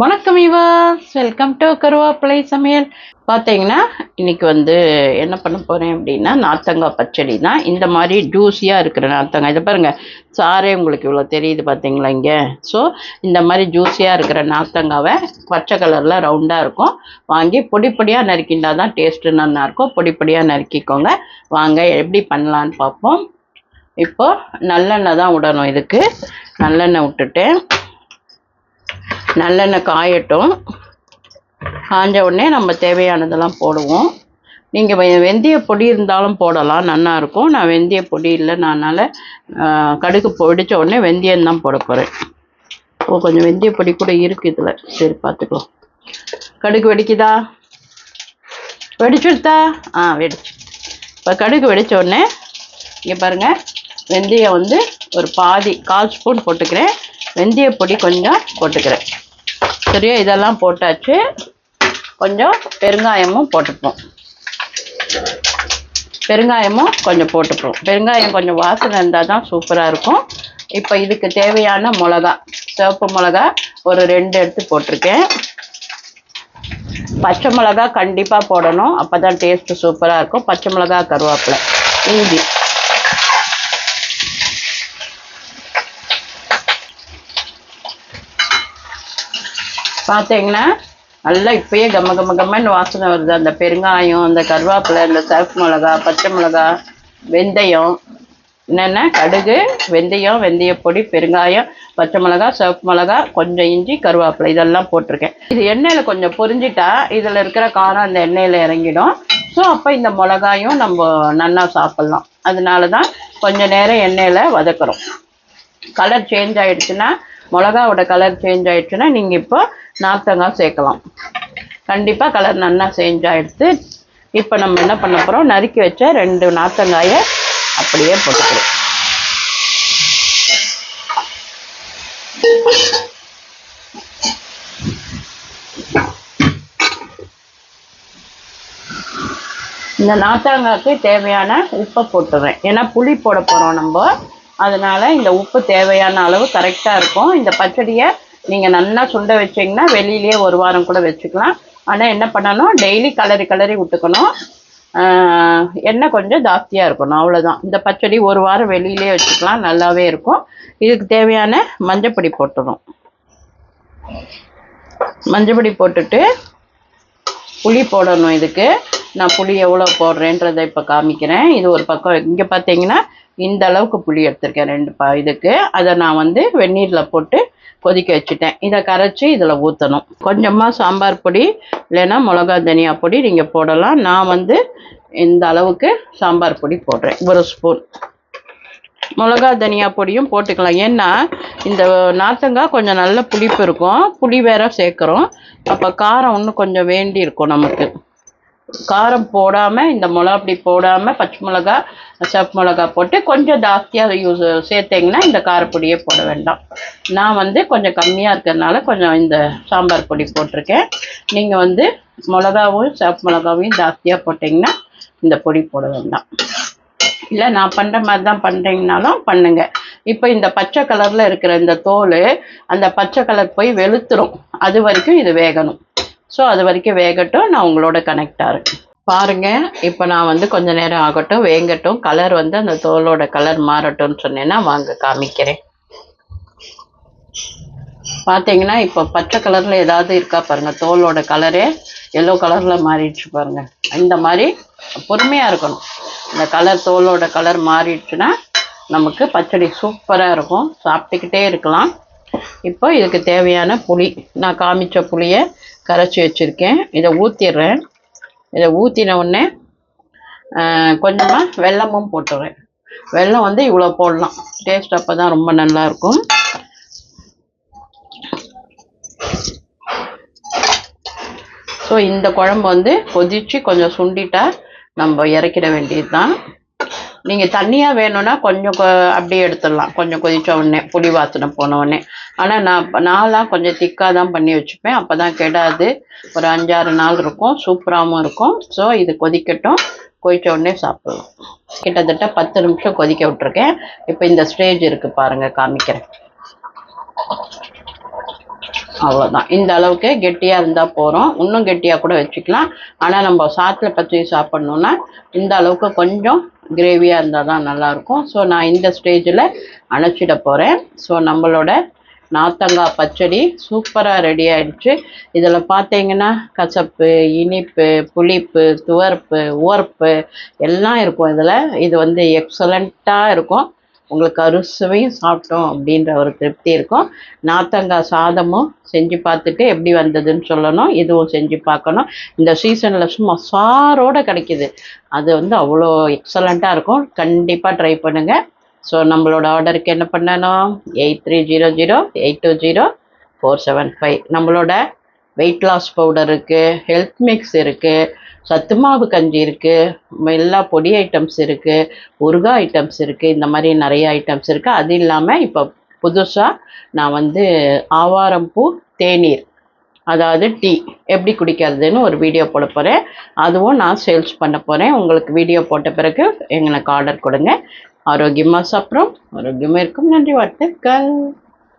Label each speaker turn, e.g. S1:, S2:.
S1: வணக்கம் he was welcome to கருவேப்பிலை சமையல். பார்த்தீங்கன்னா இன்னைக்கு வந்து என்ன பண்ண போகிறேன் அப்படின்னா நாத்தங்காய் பச்சடி தான். இந்த மாதிரி ஜூஸியாக இருக்கிற நாத்தங்காய் இதை பாருங்கள் சாரே உங்களுக்கு இவ்வளோ தெரியுது பார்த்தீங்களா இங்கே? ஸோ இந்த மாதிரி ஜூஸியாக இருக்கிற நாத்தங்காவை பச்சை கலரில் ரவுண்டாக இருக்கும். வாங்கி பொடி பொடியாக நறுக்கிண்டா தான் டேஸ்ட்டு நல்லாயிருக்கும் பொடி பொடியாக நறுக்கிக்கோங்க. வாங்க எப்படி பண்ணலான்னு பார்ப்போம். இப்போது நல்லெண்ணெய் தான் விடணும் இதுக்கு. நல்லெண்ணெய் விட்டுட்டு நல்லெண்ணெய் காயட்டும். காஞ்ச உடனே நம்ம தேவையானதெல்லாம் போடுவோம். நீங்கள் வெந்தய பொடி இருந்தாலும் போடலாம் நல்லாயிருக்கும் நான் வெந்தய பொடி இல்லை அதனால் கடுகு பொடித்த உடனே வெந்தயம் தான் போட போகிறேன் ஓ கொஞ்சம் வெந்தய பொடி கூட இருக்குது இதில். சரி பார்த்துக்கலாம் கடுகு வெடிக்குதா? வெடிச்சுடுதா ஆ வெடிச்சு. இப்போ கடுகு வெடிச்ச உடனே இங்கே பாருங்கள் வெந்தயம் வந்து ஒரு பாதி கால் ஸ்பூன் போட்டுக்கிறேன். வெந்தய பொடி கொஞ்சம் போட்டுக்கிறேன். சரியா? இதெல்லாம் போட்டாச்சு. கொஞ்சம் பெருங்காயமும் போட்டுப்போம். பெருங்காயமும் கொஞ்சம் போட்டுப்போம். பெருங்காயம் கொஞ்சம் வாசனை இருந்தால் தான் சூப்பராக இருக்கும். இப்போ இதுக்கு தேவையான மிளகா சிவப்பு மிளகா ஒரு ரெண்டு எடுத்து போட்டிருக்கேன். பச்சை மிளகா கண்டிப்பாக போடணும். அப்போ தான் டேஸ்ட்டு சூப்பராக இருக்கும். பச்சை மிளகா கருவேப்பிலை. இஞ்சி. பார்த்தீங்கன்னா நல்லா இப்பயே கம்ம கம்ம கம்மன்னு வாசனை வருது. அந்த பெருங்காயம் அந்த கருவேப்பிலை இந்த சிவப்பு மிளகா பச்சை மிளகா வெந்தயம். என்னென்ன? கடுகு வெந்தயம் வெந்தயப்பொடி பெருங்காயம் பச்சை மிளகா சிவப்பு மிளகா கொஞ்சம் இஞ்சி கருவேப்பிலை. இதெல்லாம் போட்டிருக்கேன். இது எண்ணெயில் கொஞ்சம் பொரிஞ்சிட்டா இதில் இருக்கிற காரம் அந்த எண்ணெயில் இறங்கிடும். ஸோ அப்போ இந்த மிளகாயும் நம்ம நல்லா சாப்பிட்லாம். அதனால தான் கொஞ்சம் நேரம் எண்ணெயில் வதக்குறோம். கலர் சேஞ்ச் ஆயிடுச்சுன்னா மிளகாவோட கலர் சேஞ்ச் ஆயிடுச்சுன்னா நீங்கள் இப்போ நார்த்தங்காய் சேர்க்கலாம். கண்டிப்பாக கலர் நல்லா சேஞ்ச் இப்போ நம்ம என்ன பண்ண போகிறோம் நறுக்கி வச்ச ரெண்டு நார்த்தங்காயை அப்படியே போட்டுக்கிறோம். இந்த நாத்தாங்காய்க்கு தேவையான உப்பை போட்டுடுறேன் ஏன்னா புளி போட போகிறோம் நம்ம. அதனால் இந்த உப்பு தேவையான அளவு கரெக்டாக இருக்கும். இந்த பச்சடியை நீங்கள் நல்லா சுண்ட வச்சிங்கன்னா வெளியிலேயே ஒரு வாரம் கூட வச்சுக்கலாம். ஆனால் என்ன பண்ணணும்? டெய்லி கலரி கலரி விட்டுக்கணும் எண்ணெய் கொஞ்சம் ஜாஸ்தியாக இருக்கணும். அவ்வளோதான் இந்த பச்சடி ஒரு வாரம் வெளியிலே வச்சுக்கலாம். நல்லாவே இருக்கும். இதுக்கு தேவையான மஞ்சப்பொடி போட்டுடும் மஞ்சப்பொடி போட்டுட்டு புளி போடணும் இதுக்கு. நான் புளி எவ்வளோ போடுறேன்றதை இப்போ காமிக்கிறேன். இது ஒரு பக்கம். இங்கே பார்த்தீங்கன்னா இந்த அளவுக்கு புளி எடுத்திருக்கேன். ரெண்டு ப இதுக்கு. அதை நான் வந்து வெந்நீரில் போட்டு கொதிக்க வச்சுட்டேன். இதை கரைச்சி இதில் ஊற்றணும் கொஞ்சமாக சாம்பார் பொடி இல்லைன்னா மிளகா தனியா பொடி நீங்கள் போடலாம். நான் வந்து இந்த அளவுக்கு சாம்பார் பொடி போடுறேன். ஒரு ஸ்பூன். மிளகா தனியா பொடியும் போட்டுக்கலாம். ஏன்னா இந்த நார்த்தங்காய் கொஞ்சம் நல்ல புளிப்பு இருக்கும். புளி வேற சேர்க்குறோம். அப்போ காரம் இன்னும் கொஞ்சம் வேண்டி இருக்கும் நமக்கு. காரம் போடாமல் இந்த மிளகா போடாமல் பச்சை மிளகா சிவப்பு மிளகா போட்டு கொஞ்சம் ஜாஸ்தியாக யூஸ் சேர்த்திங்கன்னா இந்த காரப்பொடியே போட வேண்டாம். நான் வந்து கொஞ்சம் கம்மியாக இருக்கிறதுனால கொஞ்சம் இந்த சாம்பார் பொடி போட்டிருக்கேன். நீங்கள் வந்து மிளகாவும் சிவப்பு மிளகாவையும் ஜாஸ்தியாக போட்டிங்கன்னா இந்த பொடி போட வேண்டாம். இல்லை நான் பண்ணுற மாதிரி தான் பண்ணுறீங்கனாலும் பண்ணுங்கள் இப்போ இந்த பச்சை கலரில் இருக்கிற இந்த தோல் அந்த பச்சை கலர் போய் வெளுத்துரும். அது வரைக்கும் இது வேகணும். ஸோ அது வரைக்கும் வேகட்டும் நான் உங்களோட கனெக்ட் ஆகிறேன் பாருங்க இப்போ நான் வந்து கொஞ்ச நேரம் ஆகட்டும் வேங்கட்டும். கலர் வந்து அந்த தோலோட கலர் மாறட்டும்னு சொன்னேன்னா வாங்க காமிக்கிறேன். பார்த்தீங்கன்னா இப்போ பச்சை கலரில் ஏதாவது இருக்கா பாருங்க தோலோட கலரே எல்லோ கலரில் மாறிடுச்சு பாருங்க. இந்த மாதிரி பொறுமையாக இருக்கணும். இந்த கலர் தோலோட கலர் மாறிடுச்சுன்னா நமக்கு பச்சடி சூப்பராக இருக்கும். சாப்பிட்டுக்கிட்டே இருக்கலாம். இப்போ இதுக்கு தேவையான புளி. நான் காமிச்ச புளியை கரைச்சி வச்சுருக்கேன். இதை ஊற்றிடுறேன் இதை ஊற்றின உடனே கொஞ்சமாக வெல்லமும் போட்டுடுறேன் வெல்லம் வந்து இவ்வளோ போடலாம். டேஸ்ட் அப்போ தான் ரொம்ப நல்லாயிருக்கும் ஸோ இந்த குழம்பு வந்து கொதித்து கொஞ்சம் சுண்டிட்டா நம்ம இறக்கிட வேண்டியது தான் நீங்கள் தண்ணியாக வேணும்னா கொஞ்சம் அப்படியே எடுத்துடலாம். கொஞ்சம் கொதிச்ச உடனே புளி வாசனை போன உடனே. ஆனால் நான் நான்லாம் கொஞ்சம் திக்காக தான் பண்ணி வச்சுப்பேன். அப்போ தான் கெடாது. ஒரு அஞ்சாறு நாள் இருக்கும். சூப்பராகவும் இருக்கும். ஸோ இது கொதிக்கட்டும். கொதித்த உடனே சாப்பிடலாம். கிட்டத்தட்ட பத்து நிமிஷம் கொதிக்க விட்டுருக்கேன். இப்போ இந்த ஸ்டேஜ் இருக்குது பாருங்கள் காமிக்கிறேன். அவ்வளோதான் இந்த அளவுக்கு கெட்டியாக இருந்தால் போகிறோம் இன்னும் கெட்டியாக கூட வச்சுக்கலாம். ஆனால் நம்ம சாத்தில் பச்சை சாப்பிட்ணுன்னா இந்த அளவுக்கு கொஞ்சம் கிரேவியாக இருந்தால் தான் நல்லாயிருக்கும். ஸோ நான் இந்த ஸ்டேஜில் அணைச்சிட போகிறேன் ஸோ நம்மளோட நாத்தங்காய் பச்சடி சூப்பராக ரெடி ஆயிடுச்சு. இதில் பார்த்தீங்கன்னா கசப்பு இனிப்பு புளிப்பு துவர்ப்பு உவர்ப்பு எல்லாம் இருக்கும் இதில். இது வந்து எக்ஸலண்ட்டாக இருக்கும். உங்களுக்கு அறுசுவையும் சாப்பிட்டோம் அப்படின்ற ஒரு திருப்தி இருக்கும். நாத்தங்காய் சாதமும் செஞ்சு பார்த்துட்டு எப்படி வந்ததுன்னு சொல்லணும் இதுவும் செஞ்சு பார்க்கணும். இந்த சீசனில் சும்மா சாரோட கிடைக்குது. அது வந்து அவ்வளோ எக்ஸலண்ட்டாக இருக்கும். கண்டிப்பாக ட்ரை பண்ணுங்கள் ஸோ நம்மளோட ஆர்டருக்கு என்ன பண்ணணும்? Eight three zero zero eight two zero four seven five நம்மளோட வெயிட் லாஸ் பவுடர் இருக்குது ஹெல்த் மிக்ஸ் இருக்குது சத்து மாவு கஞ்சி இருக்குது எல்லா பொடி ஐட்டம்ஸ் இருக்குது ஊறுகாய் ஐட்டம்ஸ் இருக்குது இந்த மாதிரி நிறைய ஐட்டம்ஸ் இருக்குது அது இல்லாமல் இப்போ புதுசாக நான் வந்து ஆவாரம்பூ தேநீர் அதாவது டீ எப்படி குடிக்கிறதுன்னு ஒரு வீடியோ போட போகிறேன் அதுவும் நான் சேல்ஸ் பண்ண போகிறேன் உங்களுக்கு வீடியோ போட்ட பிறகு எங்களுக்கு ஆர்டர் கொடுங்க. ஆரோக்கியமாக சாப்பிட்றோம். ஆரோக்கியமாக இருக்கும். நன்றி வாழ்த்துக்கள்.